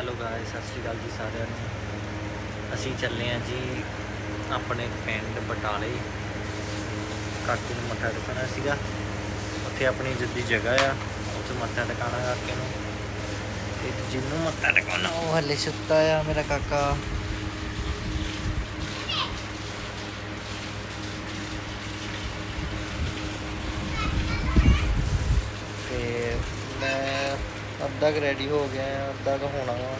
Hello guys ਸਤਿ ਸ਼੍ਰੀ ਅਕਾਲ ਜੀ ਸਾਰਿਆਂ ਨੂੰ। ਅਸੀਂ ਚੱਲੇ ਹਾਂ ਜੀ ਆਪਣੇ ਪਿੰਡ ਬਟਾਲੇ। ਕਾਕੇ ਨੂੰ ਮੱਥਾ ਟੇਕਣਾ ਸੀਗਾ। ਉੱਥੇ ਆਪਣੀ ਜਿੱਦੀ ਜਗ੍ਹਾ ਆ। ਉੱਥੇ ਮੱਥਾ ਟੇਕਣਾ ਕਾਕੇ ਨੂੰ। ਤੇ ਜਿਹਨੂੰ ਮੱਥਾ ਟੇਕਣਾ ਉਹ ਹਲੇ ਸੁੱਤਾ ਆ, ਮੇਰਾ ਕਾਕਾ। ਅੱਧਾ ਕੁ ਰੈਡੀ ਹੋ ਗਿਆ ਆ, ਅੱਧਾ ਕੁ ਹੋਣਾ ਵਾ।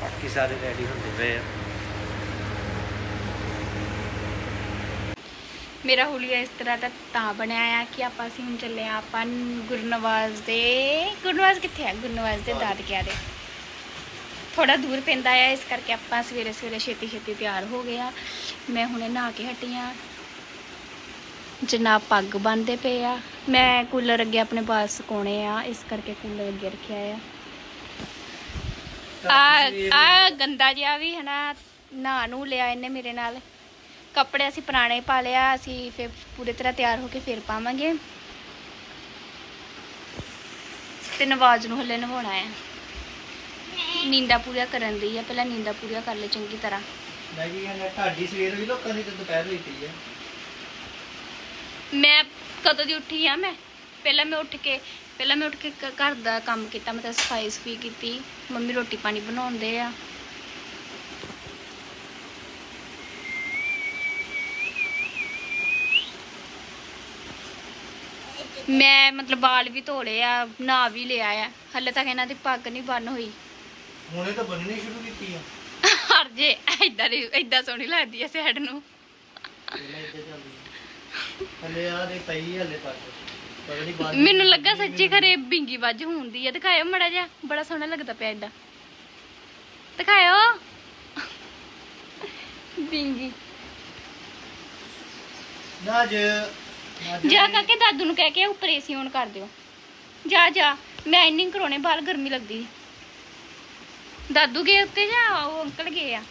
ਬਾਕੀ ਸਾਰੇ ਰੈਡੀ ਹੁੰਦੇ ਪਏ ਆ। ਮੇਰਾ ਹੁਲੀਆ ਇਸ ਤਰ੍ਹਾਂ ਦਾ ਤਾਂ ਬਣਿਆ ਆ ਕਿ ਆਪਾਂ ਅਸੀਂ ਹੁਣ ਚੱਲੇ ਆ ਆਪਾਂ ਗੁਰਨਵਾਜ਼ ਦੇ ਗੁਰਨਵਾਜ਼ ਕਿੱਥੇ ਆ? ਗੁਰਨਵਾਜ਼ ਦੇ ਦਾਦਕਿਆਂ ਦੇ। ਥੋੜਾ ਦੂਰ ਪੈਂਦਾ ਆ ਇਸ ਕਰਕੇ ਆਪਾਂ ਸਵੇਰੇ ਸਵੇਰੇ ਛੇਤੀ ਛੇਤੀ ਤਿਆਰ ਹੋ ਗਏ ਆ। ਮੈਂ ਹੁਣੇ ਨਹਾ ਕੇ ਹਟੀ ਆ ਜਨਾਬ ਪੱਗ ਬੰਨਦੇ ਪਏ ਆ। ਮੈਂ ਕੂਲਰ ਅੱਗੇ ਆਪਣੇ ਬਾਲ ਸੁਕਾਉਣੇ ਆ ਇਸ ਕਰਕੇ ਕੂਲਰ ਅੱਗੇ ਰੱਖਿਆ ਆ। ਆ ਆ ਗੰਦਾ ਜਿਹਾ ਵੀ ਹਨਾ ਨਹਾ ਨੂੰ ਲਿਆ ਇਹਨੇ ਮੇਰੇ ਨਾਲ। ਕੱਪੜੇ ਅਸੀਂ ਪੁਰਾਣੇ ਪਾ ਲਿਆ ਅਸੀਂ ਫਿਰ ਪੂਰੀ ਤਰ੍ਹਾਂ ਤਿਆਰ ਹੋ ਕੇ ਫਿਰ ਪਾਵਾਂਗੇ। ਤੇ ਨਵਾਜ਼ ਨੂੰ ਹਲੇ ਨਵਾਉਣਾ ਹੈ ਨੀਂਦਾ ਪੂਰਾ ਕਰਨ ਦੀ ਆ ਪਹਿਲਾਂ ਨੀਂਦਾ ਪੂਰਾ ਕਰ ਲੈ ਚੰਗੀ ਤਰ੍ਹਾਂ। ਮੈਂ ਕੀ ਕਹਿੰਦਾ ਢਾਡੀ ਸਵੇਰ ਹੋਈ ਲੋਕਾਂ ਦੀ ਤੇ ਦੁਪਹਿਰ ਹੋਈ ਪਈ ਆ। ਮੈਂ ਕਦੋਂ ਦੀ ਉੱਠੀ ਆ ਮੈਂ? ਪਹਿਲਾਂ ਮੈਂ ਉੱਠ ਕੇ ਪਹਿਲਾਂ ਮੈਂ ਉੱਠ ਕੇ ਘ- ਘਰ ਦਾ ਕੰਮ ਕੀਤਾ ਮਤਲਬ ਸਫ਼ਾਈ ਸਫੀ ਕੀਤੀ ਮੰਮੀ ਰੋਟੀ ਪਾਣੀ ਬਣਾਉਂਦੇ ਆ। ਮੈਂ ਮਤਲਬ ਵਾਲ ਵੀ ਧੋ ਲਏ ਆ ਨਹਾ ਵੀ ਲਿਆ ਆ ਹਲੇ ਤੱਕ ਇਹਨਾਂ ਦੀ ਪੱਗ ਨਹੀਂ ਬੰਨ ਹੋਈ। ਹੁਣੇ ਤਾਂ ਬੰਨਣੀ ਸ਼ੁਰੂ ਕੀਤੀ ਆ। ਹਰ ਜੇ ਐਦਾਂ ਦੀ ਐਦਾਂ ਸੋਹਣੀ ਲੱਗਦੀ ਐ ਸਾਈਡ ਨੂੰ ਪਹਿਲਾਂ ਇੱਥੇ ਚੱਲਦੀ ਆ। ਹਲੇ ਆ ਦੇ ਪਈ ਹਲੇ ਤੱਕ। ਪਤਾ ਨਹੀਂ ਬਾਅਦ ਮੈਨੂੰ ਲੱਗਾ ਸੱਚੀ ਖਰੇ ਬਿੰਗੀ ਵੱਜ ਹੁੰਦੀ ਆ। ਦਿਖਾਇਓ ਮੜਾ ਜਿਹਾ ਬੜਾ ਸੋਹਣਾ ਲੱਗਦਾ ਪਿਆ ਏਦਾਂ ਦਿਖਾਇਓ। ਬਿੰਗੀ। ਨਾ ਜ ਨਾ ਜ- ਕਾਕੇ ਦਾਦੂ ਨੂੰ ਕਹਿ ਕੇ ਔਨ ਕਰ ਦਿਓ। ਜਾ ਜਾ। ਮੈਂ ਇੰਨਿੰਗ ਕਰਾਉਣੇ ਬਾਹਰ ਗਰਮੀ ਲੱਗਦੀ। ਦਾਦੂ ਗਏ ਉੱਤੇ ਜਾਂ ਉਹ ਅੰਕਲ ਗਏ ਆ?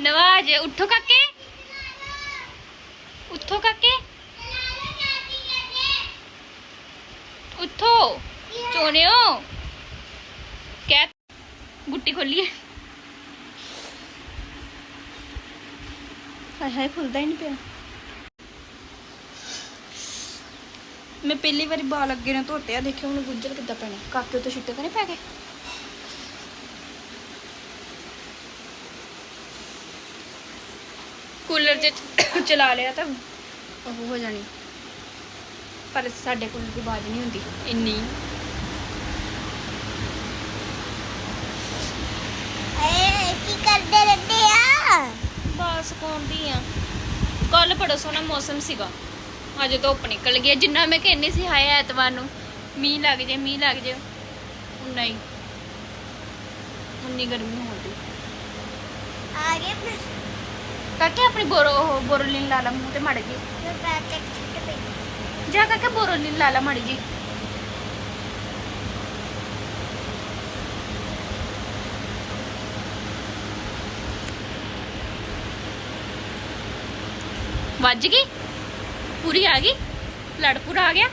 ਨਵਾਜ ਉੱਠੋ ਕਾਕੇ ਉੱਠੋ ਕਾਕੇ ਉੱਠੋ ਚੋਣਿਓ ਕਹਿ ਗੁੱਟੀ ਖੋਲੀਏ ਹਾਏ ਹਾਏ ਖੁੱਲਦਾ ਹੀ ਨਹੀਂ ਪਿਆ ਮੈਂ ਪਹਿਲੀ ਵਾਰੀ ਬਾਲ ਅੱਗੇ ਨਾ ਧੋਤੇ ਆ ਦੇਖਿਓ ਹੁਣ ਗੁੱਜਰ ਕਿੱਦਾਂ ਪੈਣੇ ਕਾਕੇ ਤੋਂ ਛਿੱਟੇ ਤਾਂ ਨਹੀਂ ਪੈ ਗਏ ਕੂਲਰ ਜੇ ਚਲਾ ਲਿਆ ਤਾਂ ਉਹ ਹੋ ਜਾਣੀ। ਪਰ ਸਾਡੇ ਕੂਲਰ ਦੀ ਆਵਾਜ਼ ਨਹੀਂ ਹੁੰਦੀ। ਇੰਨੀ। ਕੀ ਕਰਦੇ ਰਹਿੰਦੇ ਆ? ਬਸ ਕੌਂਦੀ ਆ? ਕੱਲ ਬੜਾ ਸੋਹਣਾ ਮੌਸਮ ਸੀਗਾ। ਅੱਜ ਧੁੱਪ ਨਿਕਲ ਗਈ ਆ। ਜਿੰਨਾ ਮੈਂ ਕਹਿੰਨੀ ਸੀ ਹਾਏ ਐਤਵਾਰ ਨੂੰ ਮੀਂਹ ਲੱਗ ਜੇ ਮੀਂਹ ਲੱਗ ਜੇ ਉਨਾ ਹੀ। ਉਨੀ ਗਰਮੀ ਹੁੰਦੀ ਆ ਗਏ ਕਾਕੇ ਆਪਣੀ ਬੋਰੋ ਉਹ ਬੋਰੋਲਿਨ ਲਾ ਲਾ ਮੂੰਹ ਤੇ ਮੜ ਜੀ ਮੈਂ ਪੈਕੇਟ ਛੱਡ ਪਈ ਜਾ ਕਾਕੇ ਬੋਰੋਲਿਨ ਲਾ ਲਾ ਮੜ ਜੀ ਵੱਜ ਗਈ ਪੂਰੀ ਆ ਗਈ ਲੜ ਪੂਰਾ ਆ ਗਿਆ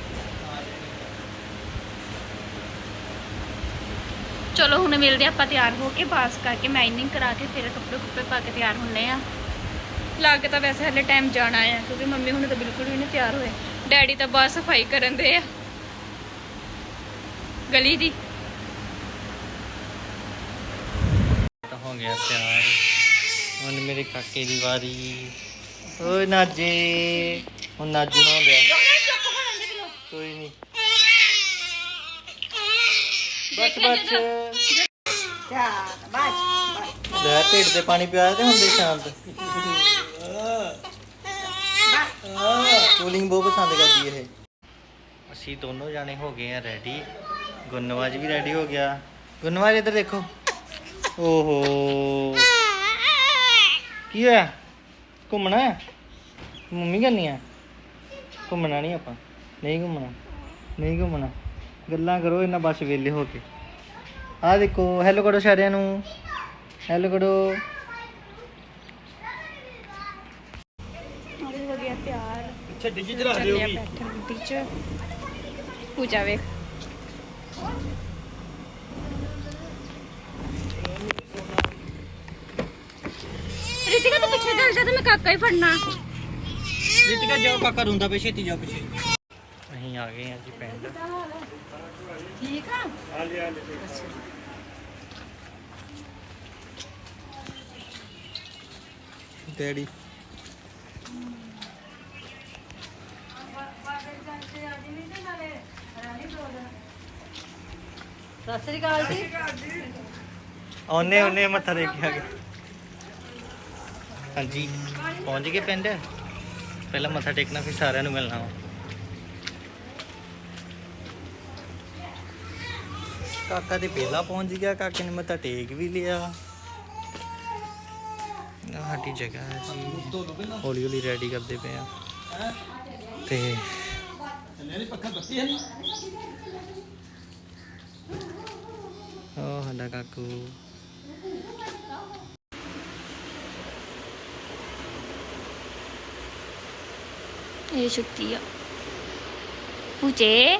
ਚਲੋ ਹੁਣ ਮਿਲਦੇ ਆਪਾਂ ਤਿਆਰ ਹੋ ਕੇ ਬਾਸ ਕਰਕੇ ਮਾਈਨਿੰਗ ਕਰਾ ਕੇ ਫਿਰ ਕੱਪੜੇ ਕੁੱਪੜੇ ਪਾ ਕੇ ਤਿਆਰ ਹੁੰਨੇ ਆ ਲੱਗ ਤਾਂ ਵੈਸੇ ਹਲੇ ਟਾਈਮ ਜਾਣਾ ਆ ਕਿਉਂਕਿ ਮੰਮੀ ਹੁਣ ਤਾਂ ਬਿਲਕੁਲ ਵੀ ਨਹੀਂ ਤਿਆਰ ਹੋਏ। ਡੈਡੀ ਤਾਂ ਬਾਹਰ ਸਫ਼ਾਈ ਕਰਨ ਦੇ ਆ। ਗਲੀ ਦੀ। ਤਾਂ ਹੋ ਗਿਆ ਤਿਆਰ। ਹੁਣ ਮੇਰੇ ਕਾਕੇ ਦੀ ਵਾਰੀ। ਓਏ ਨਾਜੇ ਹੁਣ ਨਾਜੂ ਨਾ ਲਿਆ ਕੋਈ ਨਹੀਂ। ਬਚ ਬਚ ਲੈ ਢਿੱਡ ਤੇ ਪਾਣੀ ਪਿਆਇਆ ਤੇ ਹੁੰਦੇ ਸ਼ਾਂਤ। ਕੂਲਿੰਗ ਬਹੁਤ ਪਸੰਦ ਕਰਦੀ ਇਹ। ਅਸੀਂ ਦੋਨੋਂ ਜਾਣੇ ਹੋ ਗਏ ਆ ਰੈਡੀ ਗੁੰਨਵਾਜ ਵੀ ਰੈਡੀ ਹੋ ਗਿਆ। ਗੁੰਨਵਾਜ ਇੱਧਰ ਦੇਖੋ। ਓਹੋ। ਕੀ ਹੋਇਆ? ਘੁੰਮਣਾ ਹੈ? ਮੰਮੀ ਕਰਨੀ ਆ ਘੁੰਮਣਾ ਨਹੀਂ ਆਪਾਂ। ਨਹੀਂ ਘੁੰਮਣਾ। ਨਹੀਂ ਘੁੰਮਣਾ। ਗੱਲਾਂ ਕਰੋ ਇਹਨਾਂ ਬਸ ਵੇਲੇ ਹੋ ਕੇ। ਆ ਦੇਖੋ ਹੈਲੋ ਕਰੋ ਸਾਰਿਆਂ ਨੂੰ। ਹੈਲੋ ਕਰੋ। ਛੱਡੀ ਜੀ ਚੱਲਿਆ ਬੈਠਣ ਗੱਡੀ 'ਚ। ਪੂਜਾ ਵੇਖ। ਰਿਤਿਕਾ ਤੂੰ ਪਿੱਛੇ ਚੱਲ ਜਾ ਤੇ ਮੈਂ ਕਾਕਾ ਹੀ ਫੜਨਾ। ਰਿਤਿਕਾ ਜਾਓ ਕਾਕਾ ਰੋਂਦਾ ਪਏ ਛੇਤੀ ਜਾਓ ਪਿੱਛੇ। ਅਸੀਂ ਆ ਗਏ ਆ ਜੀ ਪਿੰਡ। ਠੀਕ ਆ? ਡੈਡੀ। ਸਤਿ ਸ੍ਰੀ ਅਕਾਲ ਜੀ। ਆਉਨੇ ਆਉਨੇ ਮੱਥਾ ਟੇਕ ਕੇ ਆ ਗਏ ਹਾਂਜੀ, ਪਹੁੰਚ ਗਏ ਪਿੰਡ? ਪਹਿਲਾਂ ਮੱਥਾ ਟੇਕਣਾ, ਫਿਰ ਸਾਰਿਆਂ ਨੂੰ ਮਿਲਣਾ ਕਾਕਾ ਤੇ ਪਹਿਲਾਂ ਪਹੁੰਚ ਗਿਆ, ਕਾਕੇ ਨੇ ਮੱਥਾ ਟੇਕ ਵੀ ਲਿਆ। ਸਾਡੀ ਜਗ੍ਹਾ ਹੈ ਹੌਲੀ ਹੌਲੀ ਰੈਡੀ ਕਰਦੇ ਪਏ ਆ। ਤੇ ਉਹ ਸਾਡਾ ਕਾਕੂ ਇਹ ਸ਼ੁਕਤੀ ਆ ਪੂਜੇ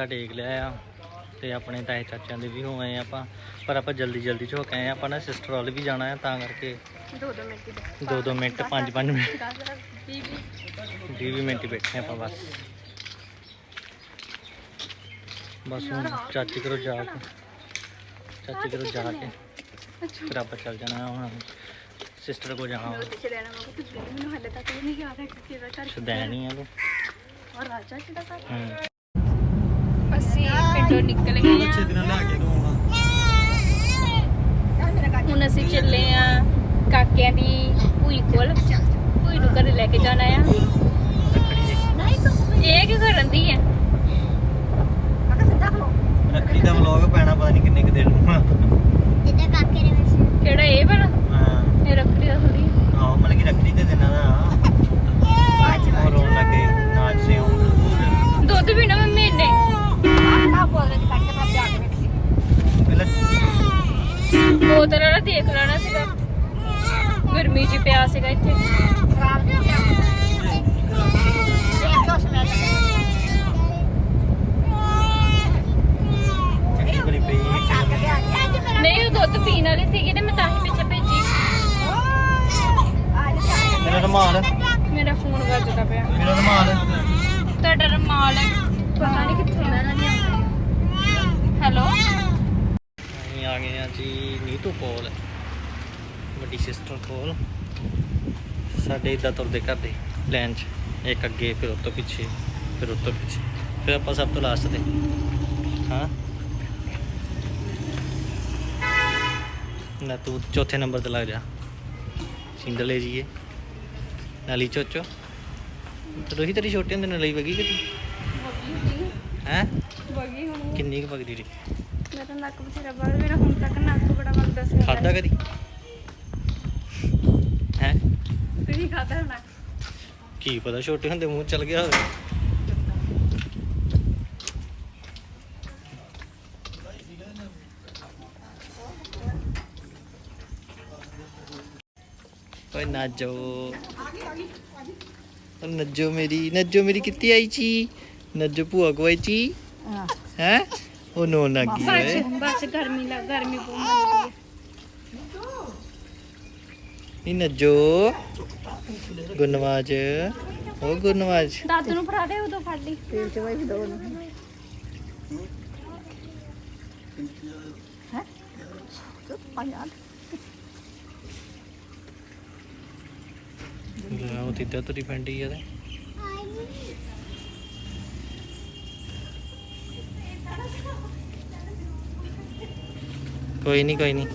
ਮੱਥਾ ਟੇਕ ਲਿਆ ਆ ਤੇ ਆਪਣੇ ਤਾਏ ਚਾਚਿਆਂ ਦੇ ਵੀ ਹੋ ਆਏ ਆ ਆਪਾਂ ਪਰ ਆਪਾਂ ਜਲਦੀ ਜਲਦੀ ਚ ਹੋ ਕੇ ਆਏ ਆ। ਆਪਾਂ ਨਾ ਸਿਸਟਰ ਵੱਲ ਵੀ ਜਾਣਾ ਆ ਤਾਂ ਕਰਕੇ ਦੋ ਦੋ ਮਿੰਟ ਦੀ 2-2 ਮਿੰਟ। 5-5 ਮਿੰਟ 10 20 ਮਿੰਟ ਬੈਠੇ ਆਪਾਂ ਬਸ। ਬਸ ਹੁਣ ਚਾਚੀ ਕਰੋ ਜਾ ਕੇ ਚਾਚੀ ਕਰੋ ਜਾ ਕੇ ਫਿਰ ਆਪਾਂ ਚੱਲ ਜਾਣਾ ਹੁਣ। ਸਿਸਟਰ ਕੋ ਜਾਣਾ ਮੈਨੂੰ ਹਲੇ ਤੱਕ ਨਹੀਂ ਯਾਦ ਹੈ ਕਿ ਕਿਹਦਾ ਘਰ ਸ਼ੁਦੈਣ ਆ ਤੂੰ। ਔਰ ਰਾਜਾ ਕਿਹਦਾ ਘਰ? ਪਿੰਡੋਂ ਨਿਕਲ ਗਏ ਆ ਦਿਨਾਂ ਲੈ ਕੇ ਨੂੰ ਆਉਣਾ ਹੁਣ ਅਸੀਂ ਚੱਲੇ ਆ ਕਾਕਿਆਂ ਦੀ ਭੂਈ ਕੋਲ ਭੂਈ ਨੂੰ ਘਰੇ ਲੈ ਕੇ ਜਾਣਾ ਆ ਰੱਖੜੀ ਦੇ ਇਹ ਕੀ ਕਰਨ ਦੀ ਹੈ ਰੱਖੜੀ ਦਾ ਵਲੌਗ ਪੈਣਾ ਪਤਾ ਨਹੀਂ ਕਿੰਨੇ ਕੁ ਦਿਨ ਨੂੰ ਆ। ਜਿੱਦਾਂ ਕਾਕੇ ਨੇ ਵੈਸੇ ਕਿਹੜਾ ਇਹ ਵਾਲਾ ਹਾਂ ਇਹ ਰੱਖੜੀ ਦਾ ਥੋੜੀ ਆਹੋ ਮਤਲਬ ਕਿ ਰੱਖੜੀ ਦੇ ਦਿਨਾਂ ਦਾ ਉਹ ਰੋਣ ਲੱਗੇ ਨਾਚ ਸੇ ਆਉਂ ਦੁੱਧ ਪੀਣਾ ਮੈਂ ਮਹੀਨੇ ਪਹਿਲਾਂ ਬੋਤਲ ਵਾਲਾ ਦੇਖ ਲੈਣਾ ਸੀਗਾ। ਗਰਮੀ ਜੀ ਪਿਆ ਸੀਗਾ ਇੱਥੇ। ਪਈ ਹੈ ਨਹੀਂ ਉਹ ਦੁੱਧ ਪੀਣ ਵਾਲੀ ਸੀਗੀ ਤੇ ਮੈਂ ਤਾਂ ਹੀ ਪਿੱਛੇ ਭੇਜੀ। ਮੇਰਾ ਰਮਾਲ। ਮੇਰਾ ਫੋਨ ਵੱਜਦਾ ਪਿਆ। ਮੇਰਾ ਰਮਾਲ। ਤੁਹਾਡਾ ਰਮਾਲ ਪਤਾ ਨਹੀਂ ਕਿੱਥੇ ਹੈਲੋ? ਅਸੀਂ ਆ ਗਏ ਆ ਜੀ ਨੀਤੂ ਕੋਲ ਵੱਡੀ ਸਿਸਟਰ ਕੋਲ। ਸਾਡੇ ਇਦਾਂ ਤੁਰਦੇ ਘਰ ਦੇ ਲਾਈਨ 'ਚ। ਇੱਕ ਅੱਗੇ ਫਿਰ ਤੋਂ ਪਿੱਛੇ ਫਿਰ ਤੋਂ ਪਿੱਛੇ। ਫਿਰ ਆਪਾਂ ਸਭ ਤੋਂ ਲਾਸਟ ਤੇ। ਹਾਂ? ਨਾ ਤੂੰ ਚੌਥੇ ਨੰਬਰ ਤੇ ਲੱਗ ਜਾ। ਸਿੰਗਲ ਏ ਜੀਏ ਨਾਲੀ ਚੋਚੋ। ਤੇ ਰੋਹੀ ਤੇਰੀ ਛੋਟੇ ਹੁੰਦੇ ਨਾਲ ਲਈ ਵਗੀ ਕਿ ਹੈ? ਬਗੀ ਹੁਣ। ਕਿੰਨੀ ਕੁ ਵਗਦੀ ਰਹੀ? ਮੇਰਾ ਨੱਕ ਬਥੇਰਾ ਬਾਹਰ ਮੇਰਾ ਹੁਣ ਤੱਕ ਨੱਕ ਬੜਾ ਵੱਧਦਾ ਸੀ। ਖਾਦਾ ਕਦੀ? ਹੈ? ਤੁਸੀਂ ਖਾਦਾ ਹੋਣਾ? ਕੀ ਪਤਾ ਛੋਟੇ ਹੁੰਦੇ ਮੂੰਹ ਚਲ ਗਿਆ ਹੋਵੇ। ਓਏ ਨਾਜੋ। ਓ ਨੱਜੋ ਮੇਰੀ ਨੱਜੋ ਮੇਰੀ ਕਿੱਥੇ ਆਈ ਚੀ ਨੱਜੋ ਭੂਆ ਕੋ ਆਈ ਚੀ ਹੈ? ਉਹ ਨੋ ਲੱਗੀ ਓਏ ਬਸ ਬਸ ਗਰਮੀ ਲੱਗ ਗਰਮੀ ਬਹੁਤ ਲੱਗਦੀ ਹੈ। ਨੀ ਨੱਜੋ। ਗੁਰਨਵਾਜ ਉਹ ਗੁਰਨਵਾਜ ਦਾਦੂ ਨੂੰ ਫੜਾ ਦੇ ਉਦੋਂ ਫੜ ਲਈ। ਲੈ ਉਹ ਤਿੱਦਾ ਤੁਰੀ ਫੈਂਡੀ ਆ ਤੇ। ਕੋਈ ਨਹੀਂ ਕੋਈ ਨਹੀਂ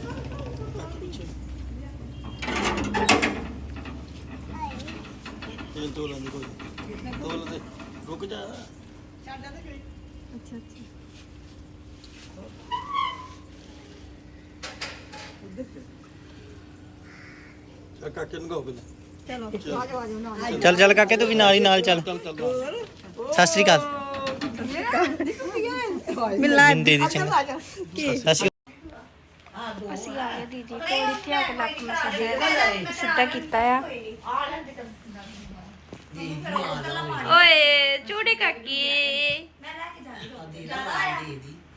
ਰੁਕ ਜਾ। ਕਾਕੇ ਨੂੰ ਕਹੋ ਪਹਿਲਾਂ। ਚੱਲ। ਚੱਲ। ਕਾਕੇ ਤੂੰ ਵੀ ਨਾਲ ਹੀ ਨਾਲ ਚੱਲ। ਸਤਿ ਸ੍ਰੀ ਅਕਾਲ। ਮਿਲਾ ਬਿੰਦੇ ਦੀ ਚੰਗਾ ਅਸੀਂ ਅਸੀਂ ਆ ਗਏ ਦੀਦੀ ਕੋਲ ਇੱਥੇ ਆ ਕੇ ਲੱਕ ਮਸਾਜ ਸਿੱਧਾ ਕੀਤਾ ਆ। ਓਏ ਚੂੜੀ ਕਾਕੀ।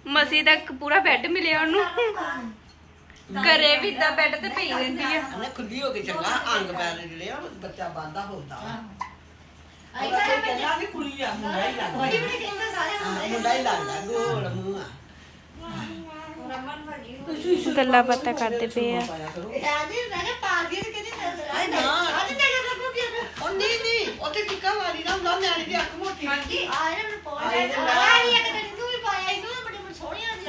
ਮਸੀ ਦਾ ਇੱਕ ਪੂਰਾ ਬੈੱਡ ਮਿਲਿਆ ਉਹਨੂੰ। ਘਰੇ ਵੀ ਇਦਾਂ ਬੈੱਡ ਤੇ ਪਈ ਰਹਿੰਦੀ ਆ। ਉਹਨੇ ਖੁੱਲੀ ਹੋ ਕੇ ਚੰਗਾ ਅੰਗ ਪੈਰ ਜਿਹੜੇ ਆ ਬੱਚਾ ਬਾਂਦਾ ਹੁੰਦਾ। ਕੋਈ ਕਹਿੰਦਾ ਵੀ ਕੁੜੀ ਆ ਮੁੰਡਾ ਹੀ ਲੱਗਦਾ। ਮੁੰਡਾ ਹੀ ਲੱਗਦਾ ਗੋਲ ਮੂੰਹ ਆ। ਗੱਲਾਂ ਬਾਤਾਂ ਕਰਦੇ ਪਏ ਆ। ਪਾਇਆ ਕਰੋ ਆਏ ਨਾ ਉਹ ਨਹੀਂ ਨਹੀਂ ਉੱਥੇ ਟਿੱਕਾ ਮਾਰੀ ਨਾ ਹੁੰਦਾ ਨਿਆਣੀ ਦੀ ਅੱਖ ਮੋਟੀ ਹਾਂਜੀ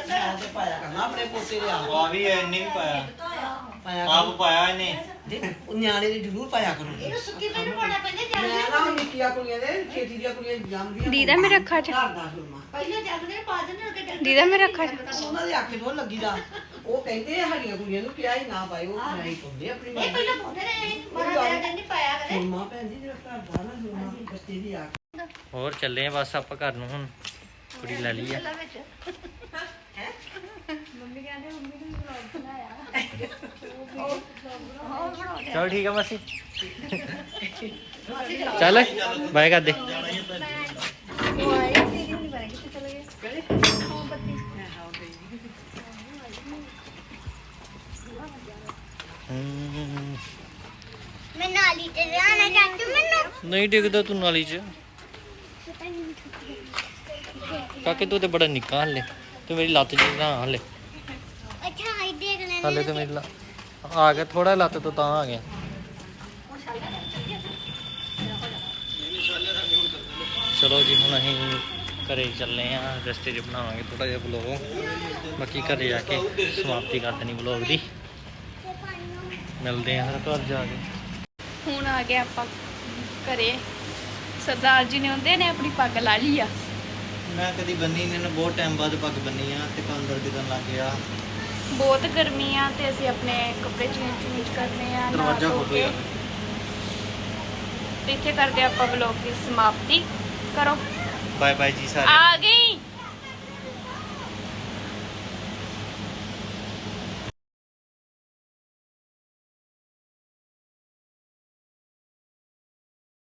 ਮੈਂ ਤੇ ਪਾਇਆ ਕਰਨਾ ਆਪਣੇ ਪੋਤੇ ਦੇ ਆਪ ਆ ਵੀ ਇੰਨੇ ਵੀ ਪਾਇਆ। ਪਾਇਆ ਆਪ ਪਾਇਆ ਇਹਨੇ। ਕਰੋ ਉਹ ਨਿਆਣੇ ਦੀ ਜ਼ਰੂਰ ਪਾਇਆ ਕਰੋ। ਮੈਂ ਨਾ ਹੁਣ ਨਿੱਕੀਆਂ ਕੁੜੀਆਂ ਦੇ ਛੇਤੀ ਦੀਆਂ ਕੁੜੀਆਂ ਜੰਮਦੀਆਂ ਦੀਦਾ ਮੇਰੇ ਅੱਖਾਂ 'ਚ। ਘਰ ਦਾ ਸੁਰਮਾ ਦੀਦਾ ਮੇਰੇ ਅੱਖਾਂ 'ਚ। ਉਹਨਾਂ ਦੇ ਆਖੇ ਤੋਂ ਲੱਗੀ ਦਾ ਉਹ ਕਹਿੰਦੇ ਆ ਹਰੀਆਂ ਕੁੜੀਆਂ ਨੂੰ ਕਿਹਾ ਹੀ ਨਾ ਪਾਇਓ ਨਹੀਂ ਪਾਉਂਦੇ ਆਪਣੀ ਮਰਜ਼ੀ। ਸੁਰਮਾ ਭੈਣ ਜੀ ਜਿਹੜਾ ਘਰ ਦਾ ਨਾ ਸੁਰਮਾ ਬੱਚੇ ਦੀ ਆਖ ਹੋਰ ਚੱਲੇ ਆ ਬਸ ਆਪਾਂ ਘਰ ਨੂੰ ਹੁਣ। ਕੁੜੀ ਲੈ ਲਈ ਆ। ਚਲ ਠੀਕ ਆ ਮਾਸੀ। ਚੱਲ ਬਾਏ ਕਰ ਦੇ ਮੈਂ ਨਾਲੀ ਤੇ ਜਾਣਾ ਚਾਚੂ ਮੈਨੂੰ। ਨਹੀਂ ਡਿੱਗਦਾ ਤੂੰ ਨਾਲੀ 'ਚ। ਕਾਕੇ ਤੂੰ ਤੇ ਬੜਾ ਨਿੱਕਾ ਹਲੇ। ਤੂੰ ਮੇਰੀ ਲੱਤ ਨਾ ਹਲੇ। ਹਲੇ ਤੇ ਮੇਰੀ ਆ ਗਿਆ ਥੋੜਾ ਲੱਤ ਤੋਂ ਤਾਂ ਆ ਗਿਆ। ਚਲੋ ਜੀ ਹੁਣ ਅਸੀਂ ਘਰੇ ਚੱਲੇ ਆ ਰਸਤੇ 'ਚ ਬਣਾਵਾਂਗੇ ਥੋੜਾ ਜਿਹਾ ਬਲੌਗ ਬਾਕੀ ਘਰੇ ਆ ਕੇ ਸਮਾਪਤੀ ਕਰ ਦੇਣੀ ਬਲੌਗ ਦੀ। ਮਿਲਦੇ ਆ ਫਿਰ ਘਰ ਜਾ ਕੇ। ਹੁਣ ਆ ਗਏ ਆਪਾਂ ਘਰੇ। ਸਰਦਾਰ ਜੀ ਨੇ ਹੁੰਦੇ ਨੇ ਆਪਣੀ ਪੱਗ ਲਾ ਲਈ ਆ। ਮੈਂ ਕਦੀ ਬੰਨੀ ਨਹੀਂ ਨੇ ਬਹੁਤ ਟਾਈਮ ਬਾਅਦ ਪੱਗ ਬੰਨੀ ਆ ਤੇ ਕੰਦਰ ਕਿਦਾਂ ਲੱਗ ਗਿਆ। ਬਹੁਤ ਗਰਮੀ ਆ ਤੇ ਅਸੀਂ ਆਪਣੇ ਕੱਪੜੇ ਚੇਂਜ ਚੇਂਜ ਕਰਨੇ ਆ ਦਰਵਾਜ਼ਾ ਖੋਲੋ। ਯਾਰ ਤੇ ਇੱਥੇ ਕਰਦੇ ਆਪਾਂ ਵਲੌਗ ਦੀ ਸਮਾਪਤੀ। ਕਰੋ। ਬਾਏ ਬਾਏ ਜੀ ਸਾਰੇ ਆ ਗਈ